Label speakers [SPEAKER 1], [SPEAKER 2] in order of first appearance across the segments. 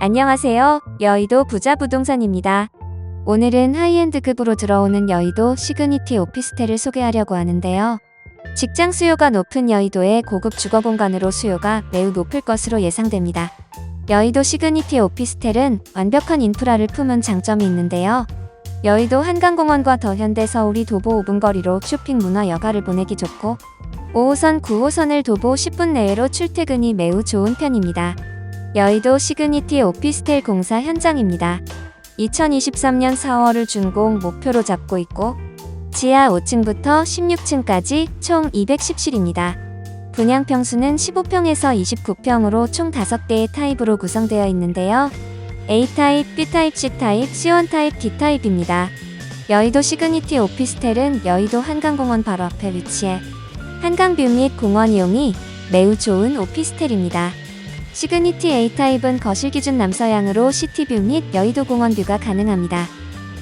[SPEAKER 1] 안녕하세요. 여의도 부자 부동산입니다. 오늘은 하이엔드급으로 들어오는 여의도 시그니티 오피스텔을 소개하려고 하는데요. 직장 수요가 높은 여의도의 고급 주거 공간으로 수요가 매우 높을 것으로 예상됩니다. 여의도 시그니티 오피스텔은 완벽한 인프라를 품은 장점이 있는데요. 여의도 한강공원과 더 현대 서울이 도보 5분 거리로 쇼핑 문화 여가를 보내기 좋고 5호선 9호선을 도보 10분 내외로 출퇴근이 매우 좋은 편입니다. 여의도 시그니티 오피스텔 공사 현장입니다. 2023년 4월을 준공 목표로 잡고 있고 지하 5층부터 16층까지 총 210실입니다. 분양 평수는 15평에서 29평으로 총 5개의 타입으로 구성되어 있는데요. A타입, B타입, C타입, C1타입, D타입입니다. 여의도 시그니티 오피스텔은 여의도 한강공원 바로 앞에 위치해 한강뷰 및 공원 이용이 매우 좋은 오피스텔입니다. 시그니티 A타입은 거실 기준 남서향으로 시티뷰 및 여의도 공원 뷰가 가능합니다.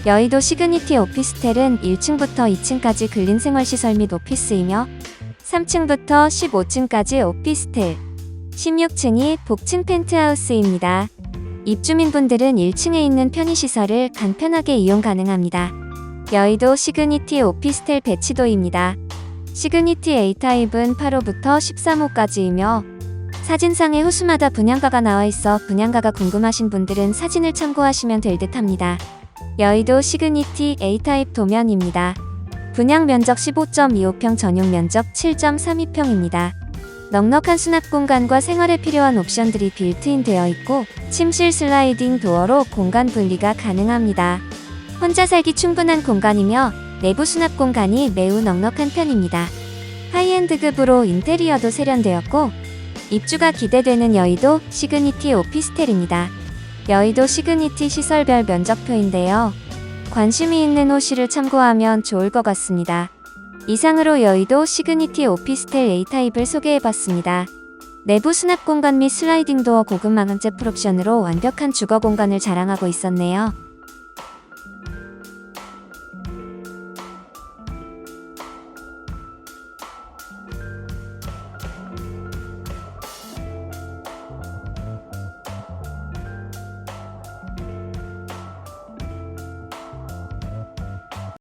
[SPEAKER 1] 여의도 시그니티 오피스텔은 1층부터 2층까지 근린 생활시설 및 오피스이며 3층부터 15층까지 오피스텔, 16층이 복층 펜트하우스입니다. 입주민분들은 1층에 있는 편의시설을 간편하게 이용 가능합니다. 여의도 시그니티 오피스텔 배치도입니다. 시그니티 A타입은 8호부터 13호까지이며 사진상의 호수마다 분양가가 나와 있어 분양가가 궁금하신 분들은 사진을 참고하시면 될 듯 합니다. 여의도 시그니티 A타입 도면입니다. 분양 면적 15.25평 전용 면적 7.32평입니다. 넉넉한 수납 공간과 생활에 필요한 옵션들이 빌트인 되어 있고 침실 슬라이딩 도어로 공간 분리가 가능합니다. 혼자 살기 충분한 공간이며 내부 수납 공간이 매우 넉넉한 편입니다. 하이엔드급으로 인테리어도 세련되었고 입주가 기대되는 여의도 시그니티 오피스텔입니다. 여의도 시그니티 시설별 면적표인데요. 관심이 있는 호실을 참고하면 좋을 것 같습니다. 이상으로 여의도 시그니티 오피스텔 A타입을 소개해봤습니다. 내부 수납 공간 및 슬라이딩 도어 고급 망원재 풀옵션으로 완벽한 주거 공간을 자랑하고 있었네요.